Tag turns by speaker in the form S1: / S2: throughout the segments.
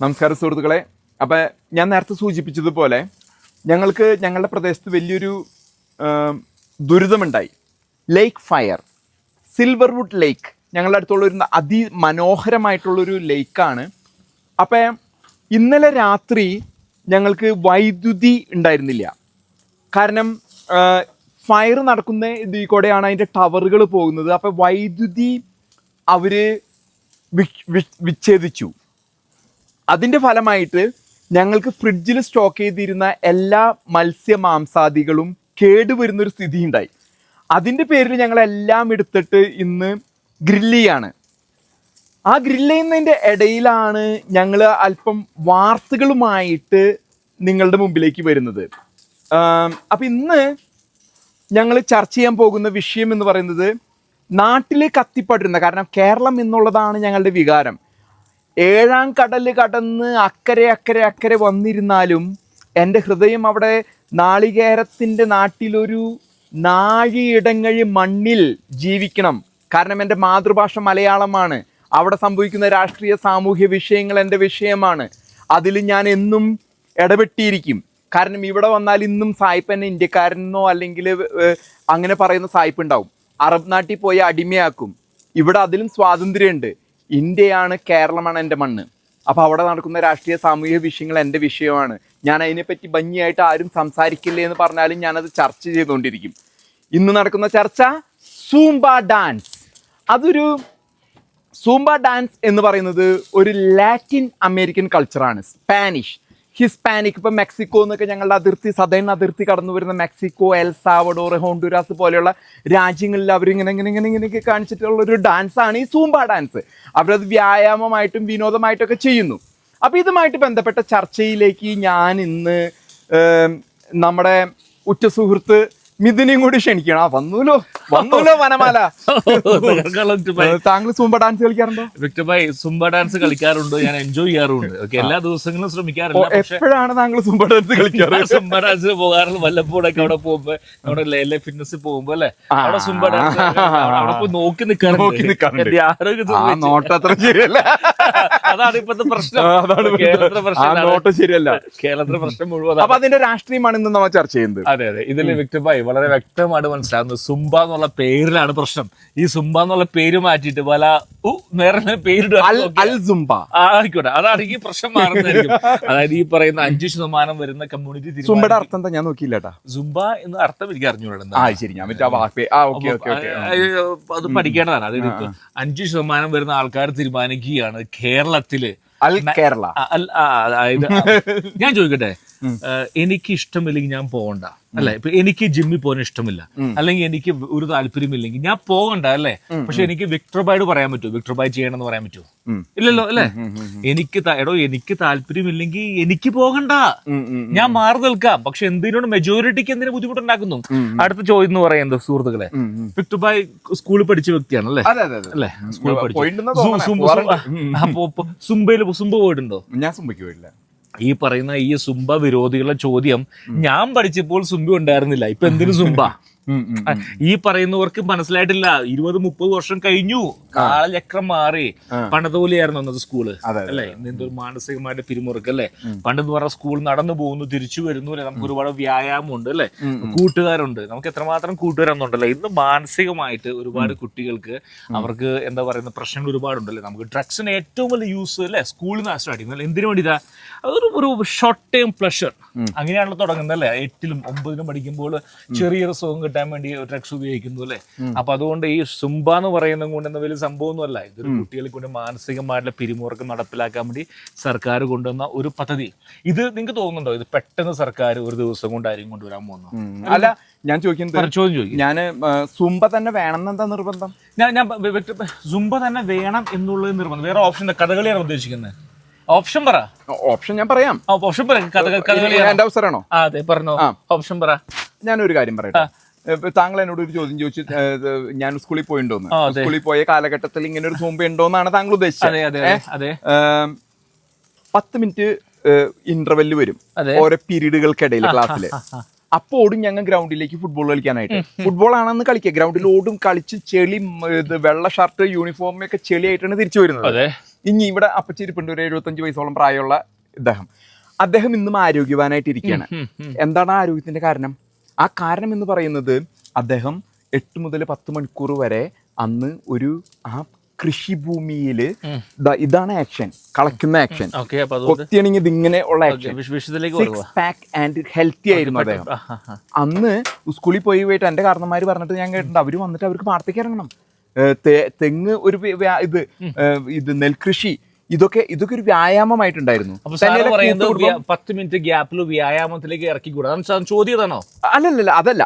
S1: നമസ്കാരം സുഹൃത്തുക്കളെ. അപ്പം ഞാൻ നേരത്തെ സൂചിപ്പിച്ചതുപോലെ ഞങ്ങൾക്ക് ഞങ്ങളുടെ പ്രദേശത്ത് വലിയൊരു ദുരിതമുണ്ടായി. ലേക്ക് ഫയർ സിൽവർവുഡ് ലേക്ക് ഞങ്ങളുടെ അടുത്തുള്ള ഒരു അതിമനോഹരമായിട്ടുള്ളൊരു ലേക്കാണ് അപ്പം ഇന്നലെ രാത്രി ഞങ്ങൾക്ക് വൈദ്യുതി ഉണ്ടായിരുന്നില്ല. കാരണം ഫയർ നടക്കുന്ന ഇതിൽ കൂടെയാണ് അതിന്റെ ടവറുകൾ പോകുന്നത്. അപ്പം വൈദ്യുതി അവർ വിച്ഛേദിച്ചു. അതിന്റെ ഫലമായിട്ട് ഞങ്ങൾക്ക് ഫ്രിഡ്ജിൽ സ്റ്റോക്ക് ചെയ്തിരുന്ന എല്ലാ മത്സ്യ മാംസാദികളും കേടുവരുന്നൊരു സ്ഥിതി ഉണ്ടായി അതിന്റെ പേരിൽ ഞങ്ങളെല്ലാം എടുത്തിട്ട് ഇന്ന് ഗ്രില്ല് ചെയ്യാണ്. ആ ഗ്രില്ല് ചെയ്യുന്നതിന്റെ ഇടയിലാണ് ഞങ്ങൾ അല്പം വാർത്തകളുമായിട്ട് നിങ്ങളുടെ മുമ്പിലേക്ക് വരുന്നത്. അപ്പം ഇന്ന് ഞങ്ങൾ ചർച്ച ചെയ്യാൻ പോകുന്ന വിഷയം എന്ന് പറയുന്നത് നാട്ടിൽ കത്തിപ്പടരുന്ന കാരണം കേരളം എന്നുള്ളതാണ് ഞങ്ങളുടെ വികാരം. ഏഴാം കടൽ കടന്ന് അക്കരെ അക്കരെ അക്കരെ വന്നിരുന്നാലും എന്റെ ഹൃദയം അവിടെ നാളികേരത്തിന്റെ നാട്ടിലൊരു നാഴിയിടങ്ങഴി മണ്ണിൽ ജീവിക്കണം. കാരണം എന്റെ മാതൃഭാഷ മലയാളമാണ്. അവിടെ സംഭവിക്കുന്ന രാഷ്ട്രീയ സാമൂഹ്യ വിഷയങ്ങൾ എന്റെ വിഷയമാണ്. അതിൽ ഞാൻ എന്നും ഇടപെട്ടിരിക്കും. കാരണം ഇവിടെ വന്നാൽ ഇന്നും സായിപ്പ് എന്നെ ഇന്ത്യക്കാരനോ അല്ലെങ്കിൽ അങ്ങനെ പറയുന്ന സായിപ്പ് ഉണ്ടാവും. അറബ് നാട്ടിൽ പോയി അടിമയാക്കും. ഇവിടെ അതിലും സ്വാതന്ത്ര്യമുണ്ട്. ഇന്ത്യയാണ് കേരളമാണ് എന്റെ മണ്ണ്. അപ്പോൾ അവിടെ നടക്കുന്ന രാഷ്ട്രീയ സാമൂഹിക വിഷയങ്ങൾ എന്റെ വിഷയമാണ്. ഞാൻ അതിനെപ്പറ്റി ഭംഗിയായിട്ട് ആരും സംസാരിക്കില്ലേ എന്ന് പറഞ്ഞാലും ഞാനത് ചർച്ച ചെയ്തുകൊണ്ടിരിക്കും. ഇന്ന് നടക്കുന്ന ചർച്ച സൂംബ ഡാൻസ്. അതൊരു സൂംബ ഡാൻസ് എന്ന് പറയുന്നത് ഒരു ലാറ്റിൻ അമേരിക്കൻ കൾച്ചറാണ് സ്പാനിഷ്. ഹിസ്പാനിക് ഇപ്പം മെക്സിക്കോ എന്നൊക്കെ ഞങ്ങളുടെ അതിർത്തി സദൈൻ അതിർത്തി കടന്നു വരുന്ന മെക്സിക്കോ എൽ സാവഡോർ ഹോണ്ടുരാസ് പോലെയുള്ള രാജ്യങ്ങളിൽ അവരിങ്ങനെ ഇങ്ങനെ ഇങ്ങനെ ഇങ്ങനെ ഇങ്ങനെയൊക്കെ കാണിച്ചിട്ടുള്ള ഒരു ഡാൻസാണ് ഈ സൂംബ ഡാൻസ് അവരത് വ്യായാമമായിട്ടും വിനോദമായിട്ടൊക്കെ ചെയ്യുന്നു. അപ്പോൾ ഇതുമായിട്ട് ബന്ധപ്പെട്ട ചർച്ചയിലേക്ക് ഞാൻ ഇന്ന് നമ്മുടെ ഉറ്റ സുഹൃത്ത് മിഥുനെയും കൂടി ക്ഷണിക്കണം. ആ വന്നൂലോ? വന്നൂലോ വനമാല താങ്കൾ സൂംബ ഡാൻസ് കളിക്കാറുണ്ടോ?
S2: വ്യക്തമായി സുംബ ഡാൻസ് കളിക്കാറുണ്ട്. ഞാൻ എൻജോയ് ചെയ്യാറുണ്ട്. ഓക്കെ എല്ലാ ദിവസങ്ങളും ശ്രമിക്കാറുണ്ട്
S1: എപ്പോഴാണ് താങ്കൾ സൂംബ ഡാൻസ് കളിക്കാറ്?
S2: സുംബ ഡാൻസ് പോകാറുള്ള വല്ലപ്പോഴൊക്കെ അവിടെ പോകുമ്പോ നമ്മുടെ ലേലെ ഫിറ്റ്നസ് പോകുമ്പോ അല്ലെ? അവിടെ സുംബ ഡാൻസ് അവിടെ പോയി നോക്കി നിൽക്കാറുണ്ട്
S1: നോക്കി നിൽക്കാറുണ്ട്. ആരോഗ്യത്തിൽ നോട്ടത്ര. ശരിയല്ല.
S2: അതാണ് ഇപ്പോഴത്തെ പ്രശ്നം.
S1: അതാണ്
S2: കേരളത്തിലെ
S1: ആ
S2: പ്രശ്നം
S1: നോട്ട് ശരിയല്ല.
S2: കേരളത്തിലെ പ്രശ്നം മുഴുവൻ
S1: അപ്പൊ അതിന്റെ രാഷ്ട്രീയമാണ് ഇന്ന് നമ്മൾ ചർച്ച ചെയ്യുന്നത്.
S2: അതെ അതെ. ഇതിൽ വ്യക്തമായി വളരെ വ്യക്തമായിട്ട് മനസ്സിലാകുന്നത് സുംബ എന്നുള്ള പേരിലാണ് പ്രശ്നം. ഈ സുംബ എന്നുള്ള പേര് മാറ്റിയിട്ട് പല ഉ, വേറെ പേരിടുക
S1: അൽ അൽ സുംബ.
S2: ആയിക്കോട്ടെ. അതാണ് ഈ പ്രശ്നം മാറുന്നതായിരിക്കും. അതായത് ഈ പറയുന്ന അഞ്ചു ശതമാനം വരുന്ന കമ്മ്യൂണിറ്റി
S1: സുംബയുടെ അർത്ഥം എന്താ? ഞാൻ നോക്കിയില്ല കേട്ടാ.
S2: സുംബ എന്ന് അർത്ഥം എനിക്ക് അറിഞ്ഞൂടാ
S1: ആ ശരി. ഞാൻ മറ്റേ ആ വാക്ക് ആ ഓക്കെ ഓക്കെ ഓക്കെ.
S2: അത് പഠിക്കേണ്ടതാണ്. അതായത് ഇപ്പൊ അഞ്ചു ശതമാനം വരുന്ന ആൾക്കാർ തീരുമാനിക്കുകയാണ് കേരളത്തിൽ
S1: അൽ കേരള.
S2: ഞാൻ ചോദിക്കട്ടെ? എനിക്ക് ഇഷ്ടമില്ലെങ്കിൽ ഞാൻ പോകണ്ട. അല്ലെ? ഇപ്പൊ എനിക്ക് ജിമ്മിൽ പോകാൻ ഇഷ്ടമില്ല. അല്ലെങ്കിൽ എനിക്ക് ഒരു താല്പര്യമില്ലെങ്കിൽ ഞാൻ പോകണ്ട അല്ലെ? പക്ഷെ എനിക്ക് വിക്ടർ ബായോട് പറയാൻ പറ്റുമോ? വിക്ടർ ബായ് ചെയ്യണം എന്ന് പറയാൻ പറ്റുമോ? ഇല്ലല്ലോ അല്ലെ? എനിക്ക് എടോ എനിക്ക് താല്പര്യമില്ലെങ്കിൽ എനിക്ക് പോകണ്ട. ഞാൻ മാറി നിൽക്കാം. പക്ഷെ എന്തിനോട് മെജോറിറ്റിക്ക് എന്തിനു ബുദ്ധിമുട്ടുണ്ടാക്കുന്നു? അടുത്ത ചോദ്യം എന്ന് പറയുന്നത് സുഹൃത്തുക്കളെ. വിക്ടർ ബായ് സ്കൂളിൽ പഠിച്ച വ്യക്തിയാണ് അല്ലെ? അല്ലെ? സ്കൂളിൽ പഠിച്ചു
S1: സുംബയിൽ.
S2: സുംബ- പോയിട്ടുണ്ടോ?
S1: ഞാൻ സുംബയ്ക്ക് പോയില്ല
S2: ഈ പറയുന്ന ഈ സുംബ വിരോധികളുടെ ചോദ്യം ഞാൻ പഠിച്ചപ്പോൾ സുംബ ഉണ്ടായിരുന്നില്ല. ഇപ്പൊ എന്തിനു സുംബ? ഈ പറയുന്നവർക്ക് മനസ്സിലായിട്ടില്ല. ഇരുപത് മുപ്പത് വർഷം കഴിഞ്ഞു. കാലചക്രം മാറി പണ്ടതുപോലെയായിരുന്നു അന്നത്തെ
S1: സ്കൂൾ.
S2: അല്ലെ? എന്തൊരു മാനസികമായിട്ട് പിരിമുറുക്ക് അല്ലെ? പണ്ടെന്ന് പറഞ്ഞ സ്കൂൾ നടന്നു പോകുന്നു തിരിച്ചു വരുന്നു അല്ലെ? നമുക്ക് ഒരുപാട് വ്യായാമം ഉണ്ട് അല്ലെ കൂട്ടുകാരുണ്ട്. നമുക്ക് എത്രമാത്രം കൂട്ടുകാരൊന്നുണ്ടല്ലോ? ഇന്ന് മാനസികമായിട്ട് ഒരുപാട് കുട്ടികൾക്ക് അവർക്ക് എന്താ പറയുന്ന പ്രശ്നങ്ങൾ ഒരുപാടുണ്ടല്ലേ നമുക്ക് ഡ്രഗ്സിന് ഏറ്റവും വലിയ യൂസ് അല്ലെ? സ്കൂളിൽ നിന്ന് സ്റ്റാർട്ട് ചെയ്യുന്നത് അല്ലെ? എന്തിനു വേണ്ടിയിട്ടാ? അതൊരു ഒരു ഷോർട്ട് ടൈം പ്ലഷർ അങ്ങനെയാണല്ലോ തുടങ്ങുന്നത് അല്ലേ? എട്ടിലും ഒമ്പതിലും പഠിക്കുമ്പോൾ ചെറിയൊരു സുഖം കിട്ടാൻ വേണ്ടി ഡ്രഗ്സ് ഉപയോഗിക്കുന്നു അല്ലേ? അപ്പൊ അതുകൊണ്ട് ഈ സുംബ എന്ന് പറയുന്നത് കൊണ്ട് എന്താ വലിയ സംഭവമൊന്നുമല്ല. ഇതൊരു കുട്ടികളെ കൊണ്ട് മാനസികമായിട്ടുള്ള പിരിമുറക്കം നടപ്പിലാക്കാൻ വേണ്ടി സർക്കാർ കൊണ്ടുവന്ന ഒരു പദ്ധതി. ഇത് നിങ്ങൾക്ക് തോന്നുന്നുണ്ടോ? ഇത് പെട്ടെന്ന് സർക്കാർ ഒരു ദിവസം കൊണ്ടായിരിക്കും കൊണ്ടുവരാൻ പോകുന്നു?
S1: അല്ല ഞാൻ ചോദിക്കുന്നത് ഞാൻ സുംബ തന്നെ വേണം എന്താ നിർബന്ധം?
S2: ഞാൻ ഞാൻ സുംബ തന്നെ വേണം എന്നുള്ളത് നിർബന്ധം. വേറെ ഓപ്ഷൻ കഥകളിയാണ് ഉദ്ദേശിക്കുന്നത്. ഓപ്ഷൻ പറ.
S1: ഓപ്ഷൻ ഞാൻ പറയാം.
S2: ഓപ്ഷൻ പറയാം. കഥകളി
S1: അവസരമാണോ
S2: അതെ പറഞ്ഞോ. ഓപ്ഷൻ പറ.
S1: ഞാനൊരു കാര്യം പറയട്ടെ? താങ്കൾ എന്നോട് ഒരു ചോദ്യം ചോദിച്ചു ഞാൻ സ്കൂളിൽ പോയിണ്ടോന്ന്. സ്കൂളിൽ പോയ കാലഘട്ടത്തിൽ ഇങ്ങനെ ഒരു സൂമ്പ ഉണ്ടോന്നാണ് താങ്കൾ ഉദ്ദേശിച്ചത്. പത്ത് മിനിറ്റ് ഇന്റർവെൽ വരും. ഓരോ പീരീഡുകൾക്കിടയിൽ ക്ലാസ്സിൽ ഓടും ഞങ്ങൾ ഗ്രൗണ്ടിലേക്ക് ഫുട്ബോൾ കളിക്കാനായിട്ട്. ഫുട്ബോൾ ആണെന്ന് കളിക്കുക. ഗ്രൗണ്ടിൽ ഓടും കളിച്ച് ചെളി വെള്ള ഷർട്ട് യൂണിഫോം ഒക്കെ ചെളിയായിട്ടാണ് തിരിച്ചു വരുന്നത്. ഇനി ഇവിടെ അപ്പച്ചിരിപ്പുണ്ട് ഒരു എഴുപത്തഞ്ച് വയസ്സോളം പ്രായമുള്ള ഇദ്ദേഹം. അദ്ദേഹം ഇന്നും ആരോഗ്യവാനായിട്ടിരിക്കുകയാണ്. എന്താണ് ആരോഗ്യത്തിന്റെ കാരണം? ആ കാരണം എന്ന് പറയുന്നത് അദ്ദേഹം എട്ട് മുതൽ പത്ത് മണിക്കൂർ വരെ അന്ന് ഒരു ആ കൃഷിഭൂമിയിൽ ഇതാണ് ആക്ഷൻ കളക്കുന്ന ആക്ഷൻ കൊത്തിയണെങ്കിൽ ഇതിങ്ങനെ ഉള്ള action six pack and healthy ആയിരുന്നു അദ്ദേഹം. അന്ന് സ്കൂളിൽ പോയി പോയിട്ട് എന്റെ കാരണന്മാർ പറഞ്ഞിട്ട് ഞാൻ കേട്ടിട്ടുണ്ട്. അവർ വന്നിട്ട് അവർക്ക് പാടത്തേക്ക് ഇറങ്ങണം. തെങ്ങ് ഒരു ഇത് ഇത് നെൽകൃഷി ഇതൊക്കെ ഇതൊക്കെ ഒരു വ്യായാമമായിട്ടുണ്ടായിരുന്നു.
S2: പത്ത് മിനിറ്റ് ഗ്യാപ്പിൽ വ്യായാമത്തിലേക്ക് ഇറക്കി കൂടാ അല്ലല്ല ചോദ്യം ഇതാണോ
S1: അല്ലല്ലല്ല അതല്ല.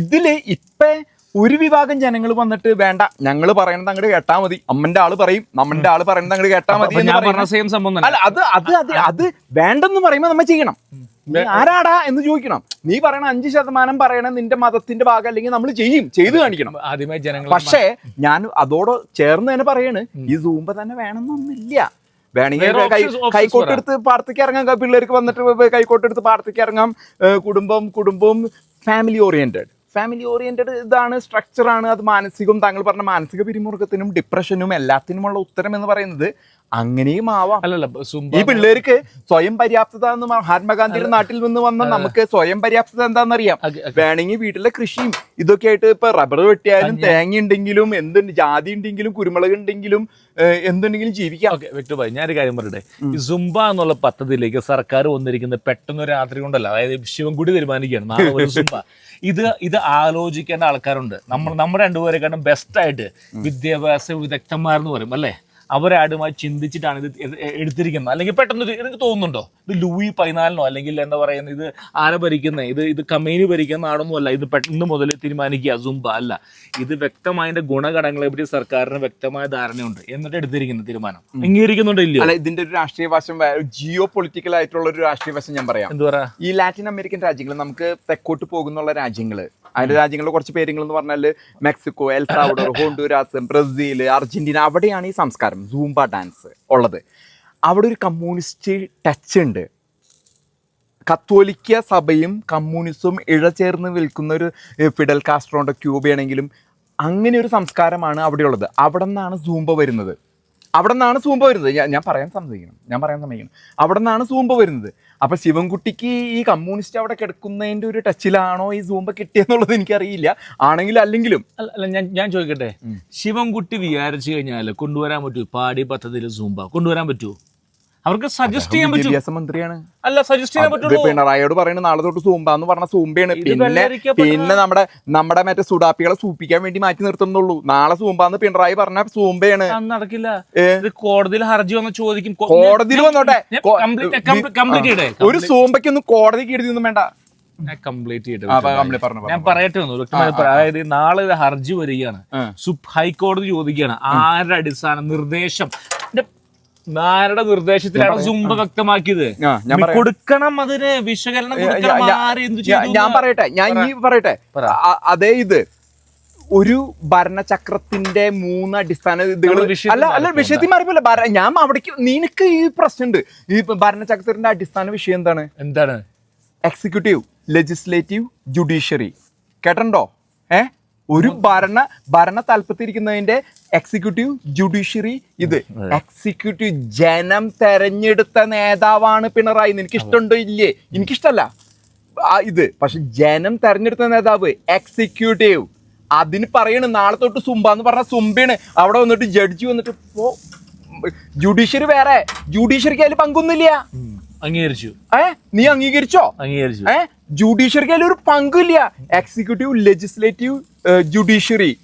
S1: ഇതിൽ ഇപ്പൊ ഒരു വിഭാഗം ജനങ്ങൾ വന്നിട്ട് വേണ്ട ഞങ്ങൾ പറയണത് അങ്ങോട്ട് കേട്ടാ മതി. അമ്മന്റെ ആൾ പറയും നമ്മന്റെ ആൾ പറയുന്നത് അങ്ങോട്ട് കേട്ടാ മതി
S2: സെയിം സംഭവം
S1: അല്ല അത് അത് അത് അത് വേണ്ടെന്ന് പറയുമ്പോ നമ്മ ചെയ്യണം. ആരാടാ എന്ന് ചോദിക്കണം. നീ പറയണ അഞ്ച് ശതമാനം പറയണ നിന്റെ മതത്തിന്റെ ഭാഗം അല്ലെങ്കിൽ നമ്മൾ ചെയ്യും ചെയ്തു കാണിക്കണം.
S2: ആദ്യമായി ജനങ്ങൾ
S1: പക്ഷേ ഞാൻ അതോട് ചേർന്ന് തന്നെ പറയാണ് ഈ സൂമ്പ തന്നെ വേണമെന്നൊന്നുമില്ല. വേണമെങ്കിൽ കൈക്കോട്ടെടുത്ത് പാടത്തേക്ക് ഇറങ്ങാം. പിള്ളേർക്ക് വന്നിട്ട് കൈക്കോട്ടെടുത്ത് പാടത്തേക്ക് ഇറങ്ങാം. കുടുംബം കുടുംബം ഫാമിലി ഓറിയന്റഡ് ഫാമിലി ഓറിയന്റഡ് ഇതാണ് സ്ട്രക്ചറാണ് അത് മാനസികവും താങ്കൾ പറഞ്ഞ മാനസിക പിരിമുറുക്കത്തിനും ഡിപ്രഷനും എല്ലാത്തിനുമുള്ള ഉത്തരം എന്ന് പറയുന്നത് അങ്ങനെയും ആവാം.
S2: അല്ലല്ല സുംബ
S1: ഈ പിള്ളേർക്ക് സ്വയം പര്യാപ്തത എന്ന് മഹാത്മാഗാന്ധിയുടെ നാട്ടിൽ നിന്ന് വന്ന നമുക്ക് സ്വയം പര്യാപ്തത എന്താണെന്നറിയാം. വേണമെങ്കിൽ വീട്ടിലെ കൃഷിയും ഇതൊക്കെ ആയിട്ട് ഇപ്പൊ റബ്ബർ വെട്ടിയാലും തേങ്ങ ഉണ്ടെങ്കിലും എന്തുണ്ട് ജാതി ഉണ്ടെങ്കിലും കുരുമുളക് ഉണ്ടെങ്കിലും എന്തുണ്ടെങ്കിലും ജീവിക്കാം.
S2: ഓക്കെ വ്യക്തമായി ഞാനൊരു കാര്യം പറയട്ടെ? ഈ സുംബ എന്നുള്ള പദ്ധതിയിലേക്ക് സർക്കാർ വന്നിരിക്കുന്നത് പെട്ടെന്ന് ഒരു രാത്രി കൊണ്ടല്ല. അതായത് ശിവൻകുടി തീരുമാനിക്കുകയാണ്. നാളെ ഒരു സുംബ. ഇത് ഇത് ആലോചിക്കേണ്ട ആൾക്കാരുണ്ട്. നമ്മൾ നമ്മുടെ രണ്ടുപേരെക്കാളും ബെസ്റ്റ് ആയിട്ട് വിദ്യാഭ്യാസ വിദഗ്ധന്മാരെന്ന് പറയും അല്ലേ? അവരാടുമായി ചിന്തിച്ചിട്ടാണ് ഇത് എടുത്തിരിക്കുന്നത്. അല്ലെങ്കിൽ പെട്ടെന്ന് എനിക്ക് തോന്നുന്നുണ്ടോ? ഇത് ലൂയി പതിനാലിനോ അല്ലെങ്കിൽ എന്താ പറയുന്നത് ഇത് ആരെ ഭരിക്കുന്നത് ഇത് ഇത് കമ്പനി ഭരിക്കുന്ന ആടൊന്നും അല്ല. ഇത് പെട്ടെന്ന് മുതൽ തീരുമാനിക്കുക. സുംബ അല്ല. ഇത് വ്യക്തമായ ഗുണഘടകങ്ങളെ പറ്റി സർക്കാരിന് വ്യക്തമായ ധാരണയുണ്ട്. എന്നിട്ട് എടുത്തിരിക്കുന്ന തീരുമാനം. അംഗീകരിക്കുന്നുണ്ടോ ഇല്ല
S1: അല്ല ഇതിന്റെ ഒരു രാഷ്ട്രീയ വശം ജിയോ പൊളിറ്റിക്കൽ ആയിട്ടുള്ള ഒരു രാഷ്ട്രീയ വശം ഞാൻ പറയാം.
S2: എന്താ പറയാ
S1: ഈ ലാറ്റിൻ അമേരിക്കൻ രാജ്യങ്ങൾ നമുക്ക് തെക്കോട്ട് പോകുന്നുള്ള രാജ്യങ്ങൾ അതിന്റെ രാജ്യങ്ങളിൽ കുറച്ച് പേരുകൾ എന്ന് പറഞ്ഞാൽ Mexico El Salvador Honduras Brazil Argentina അവിടെയാണ് ഈ സംസ്കാരം. സൂംബ ഡാൻസ് ഉള്ളത്. അവിടെ ഒരു കമ്മ്യൂണിസ്റ്റ് ടച്ച് ഉണ്ട്. കത്തോലിക്ക സഭയും കമ്മ്യൂണിസവും ഇഴചേർന്ന് നിൽക്കുന്ന ഒരു ഫിഡൽ കാസ്ട്രോണ്ടോ ക്യൂബയാണെങ്കിലും അങ്ങനെ ഒരു സംസ്കാരമാണ് അവിടെയുള്ളത് അവിടെ നിന്നാണ് സൂംബ വരുന്നത്. അവിടെ നിന്നാണ് സൂംബ വരുന്നത്. ഞാൻ ഞാൻ പറയാൻ സമ്മതിക്കണം. ഞാൻ പറയാൻ സമ്മതിക്കണം. അവിടെ നിന്നാണ് സൂംബ വരുന്നത്. അപ്പൊ ശിവൻകുട്ടിക്ക് ഈ കമ്മ്യൂണിസ്റ്റ് അവിടെ കിടക്കുന്നതിന്റെ ഒരു ടച്ചിലാണോ ഈ സൂമ്പ കിട്ടിയെന്നുള്ളത് എനിക്കറിയില്ല. ആണെങ്കിലും അല്ലെങ്കിലും.
S2: അല്ല ഞാൻ ഞാൻ ചോദിക്കട്ടെ? ശിവൻകുട്ടി വിചാരിച്ചു കഴിഞ്ഞാൽ കൊണ്ടുവരാൻ പറ്റൂ? പാടി പദ്ധതിയിൽ സൂമ്പ കൊണ്ടുവരാൻ പറ്റൂ? അവർക്ക് സജസ്റ്റ് ചെയ്യാൻ പറ്റും.
S1: മന്ത്രിയാണ്.
S2: അല്ല സജസ്റ്റ് ചെയ്യാൻ പറ്റുള്ളൂ.
S1: പിണറായിയോട് പറയുന്നത് നാളെ തൊട്ട് സൂമ്പ എന്ന് പറഞ്ഞ സൂമ്പയാണ് പിന്നെ പിന്നെ നമ്മുടെ നമ്മുടെ മറ്റേ സുഡാപ്പികളെ സൂപ്പിക്കാൻ വേണ്ടി മാറ്റി നിർത്തുന്നുള്ളൂ. നാളെ സൂമ്പാന്ന് പിണറായി പറഞ്ഞ സൂമ്പയാണ്
S2: നടക്കില്ല. കോടതിയിൽ ഹർജി വന്ന് ചോദിക്കും.
S1: കോടതിയിൽ വന്നോട്ടെ? ഒരു സൂമ്പയ്ക്കൊന്നും കോടതി എഴുതിയൊന്നും വേണ്ട.
S2: ഞാൻ. പറയട്ടെ അതായത് നാളെ ഒരു ഹർജി വരികയാണ്. ഹൈക്കോടതി ചോദിക്കുകയാണ്. ആരുടെ അടിസ്ഥാന നിർദ്ദേശം? എന്റെ ആരുടെ നിർദ്ദേശത്തിലാണ് സുംബ വ്യക്തമാക്കിയത്.
S1: ഞാൻ
S2: കൊടുക്കണം അതിന് വിശകലനം
S1: ഞാൻ-. പറയട്ടെ ഞാൻ ഈ പറയട്ടെ. അതേ ഇത്. ഒരു ഭരണചക്രത്തിന്റെ മൂന്ന് അടിസ്ഥാന ഇതുകൾ അല്ല അല്ല വിഷയത്തിൽ മാറിപ്പോല ഞാൻ അവിടേക്ക് നിനക്ക് ഈ പ്രശ്നമുണ്ട്. ഈ ഭരണചക്രത്തിന്റെ അടിസ്ഥാന വിഷയം എന്താണ്?
S2: എന്താണ്?
S1: എക്സിക്യൂട്ടീവ് ലെജിസ്ലേറ്റീവ് ജുഡീഷ്യറി കേട്ടോ ഏ? ഒരു ഭരണ ഭരണ തലപ്പത്തിരിക്കുന്നതിന്റെ എക്സിക്യൂട്ടീവ് ജുഡീഷ്യറി ഇത്. എക്സിക്യൂട്ടീവ് ജനം തെരഞ്ഞെടുത്ത നേതാവാണ് പിണറായി. നിനക്ക് ഇഷ്ടമുണ്ടോ ഇല്ലേ? എനിക്കിഷ്ടല്ല. ഇത്. പക്ഷെ ജനം തെരഞ്ഞെടുത്ത നേതാവ് എക്സിക്യൂട്ടീവ് അതിന് പറയണ് നാളെ തൊട്ട് സുംബ എന്ന് പറഞ്ഞ സുംബയാണ്. അവിടെ വന്നിട്ട് ജഡ്ജി വന്നിട്ട് പോ. ജുഡീഷ്യറി വേറെ. ജുഡീഷ്യറിക്ക് അതിൽ പങ്കൊന്നുമില്ല.
S2: അംഗീകരിച്ചു.
S1: ഏ? നീ അംഗീകരിച്ചോ?
S2: അംഗീകരിച്ചു.
S1: ഏ? ജുഡീഷ്യറിക്ക് അതിൽ ഒരു പങ്കില്ല എക്സിക്യൂട്ടീവ് ലെജിസ്ലേറ്റീവ് ജുഡീഷ്യറി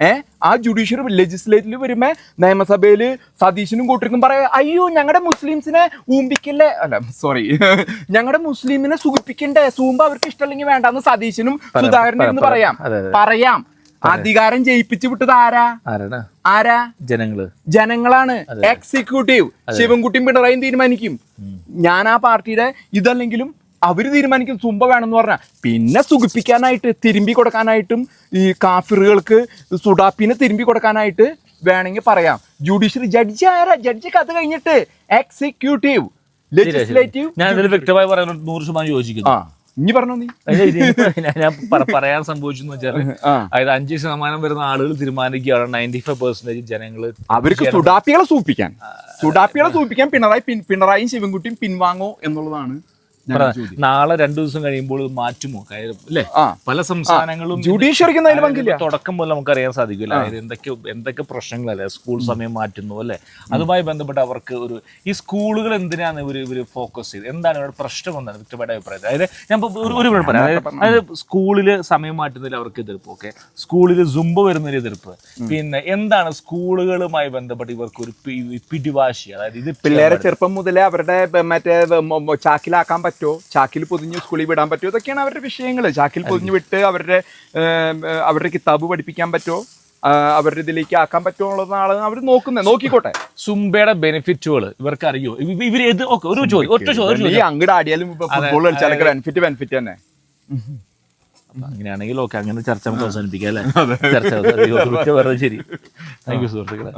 S1: ഏ ആ ജുഡീഷ്യറി ലെജിസ്ലേറ്റീവ് വരുമ്പോ നിയമസഭയിൽ സതീശനും കൂട്ടർക്കും പറയാം അയ്യോ ഞങ്ങളുടെ മുസ്ലിംസിനെ ഊമ്പിക്കല്ലേ? അല്ല സോറി ഞങ്ങളുടെ മുസ്ലിമിനെ സുഖിപ്പിക്കണ്ടേ? സൂമ്പ അവർക്ക് ഇഷ്ടമല്ലെങ്കിൽ വേണ്ടെന്ന് സതീശനും സുധാകരനും എന്ന് പറയാം. പറയാം. അധികാരം ജയിപ്പിച്ചു വിട്ടത് ആരാ? ആരാ?
S2: ജനങ്ങൾ.
S1: ജനങ്ങളാണ്. എക്സിക്യൂട്ടീവ് ശിവൻകുട്ടിയും പിണറായും തീരുമാനിക്കും. ഞാൻ ആ പാർട്ടിയുടെ ഇതല്ലെങ്കിലും അവർ തീരുമാനിക്കും. സുംബ വേണമെന്ന് പറഞ്ഞാൽ പിന്നെ സുഖിപ്പിക്കാനായിട്ട് തിരുമ്പി കൊടുക്കാനായിട്ടും ഈ കാഫിറുകൾക്ക് സുഡാപ്പിനെ തിരുമ്പി കൊടുക്കാനായിട്ട് വേണമെങ്കിൽ പറയാം. ജുഡീഷ്യറി ജഡ്ജി ആരാ? ജഡ്ജിക്ക് കഥ കഴിഞ്ഞിട്ട് എക്സിക്യൂട്ടീവ് ലെജിസ്ലേറ്റീവ്
S2: ഞാൻ വ്യക്തമായി പറയാൻ നൂറ് ശതമാനം യോജിക്കുന്നു.
S1: ഇനി പറഞ്ഞു നീ?
S2: ഞാൻ- പറയാൻ സംഭവിച്ചു വെച്ചാൽ അതായത് അഞ്ച് ശതമാനം വരുന്ന ആളുകൾ തീരുമാനിക്കുകയാണ്. നയന്റി ഫൈവ് പെർസെന്റേജ് ജനങ്ങൾ
S1: അവർക്ക് സുഡാപ്പികളെ സൂപ്പിക്കാൻ സുഡാപ്പികളെ സൂപ്പിക്കാൻ പിണറായി പിണറായിയും ശിവൻകുട്ടിയും പിൻവാങ്ങോ എന്നുള്ളതാണ്
S2: നാളെ രണ്ടു ദിവസം കഴിയുമ്പോൾ മാറ്റുമോ? അല്ലേ? പല സംസ്ഥാനങ്ങളും
S1: ജുഡീഷ്യറിക്ക് പങ്കില്ല.
S2: തുടക്കം മുതൽ നമുക്കറിയാൻ സാധിക്കില്ല. അതായത് എന്തൊക്കെ എന്തൊക്കെ പ്രശ്നങ്ങളല്ലേ? സ്കൂൾ സമയം മാറ്റുന്നു അല്ലെ? അതുമായി ബന്ധപ്പെട്ട് അവർക്ക് ഒരു ഈ സ്കൂളുകൾ എന്തിനാണ് ഇവർ ഇവർ ഫോക്കസ് ചെയ്ത്? എന്താണ് ഇവിടെ പ്രശ്നം എന്താണ് വ്യക്തമായിട്ട് അഭിപ്രായം അതായത് ഞാൻ ഒരു ഒരു പറയാം. അതായത് അതായത് സ്കൂളിൽ സമയം മാറ്റുന്നതിൽ അവർക്ക് എതിർപ്പ് ഓക്കെ സ്കൂളിൽ സുംബ വരുന്നതിൽ എതിർപ്പ്. പിന്നെ എന്താണ് സ്കൂളുകളുമായി ബന്ധപ്പെട്ട് ഇവർക്ക് ഒരു പിടിവാശി? അതായത് ഇത്
S1: പിള്ളേരെ ചെറുപ്പം മുതലേ അവരുടെ മറ്റേ ചാക്കിലാക്കാൻ ചാക്കിലാക്കാൻ പറ്റുമോ ചാക്കിൽ പൊതിഞ്ഞ് സ്കൂളിൽ വിടാൻ പറ്റുമോ ഇതൊക്കെയാണ് അവരുടെ വിഷയങ്ങൾ ചാക്കിൽ പൊതിഞ്ഞ് വിട്ട് അവരുടെ അവരുടെ കിതാബ് പഠിപ്പിക്കാൻ പറ്റുമോ അവരുടെ ഇതിലേക്ക് ആക്കാൻ പറ്റുമോ എന്നുള്ളതാണ് അവർ നോക്കുന്നത് നോക്കിക്കോട്ടെ.
S2: സുംബയുടെ ബെനിഫിറ്റുകൾ ഇവർക്ക് അറിയോ ഇവർ ഏത് ഓക്കെ ഒരു ചോദ്യം ഒറ്റ ചോദ്യം
S1: ഈ അങ്ങോട്ട് ആടിയാലും ഫുട്ബോൾ കളിച്ചാലൊക്കെ ബെനിഫിറ്റ് ബെനിഫിറ്റ് തന്നെ.
S2: അങ്ങനെയാണെങ്കിൽ ഓക്കെ അങ്ങനെ ചർച്ച നമുക്ക് അവസാനിപ്പിക്കാം അല്ലേ? ചർച്ച അവസാനിപ്പിക്കാം. വെറുതെ ശരി. താങ്ക് യു സുഹൃത്തുക്കളെ.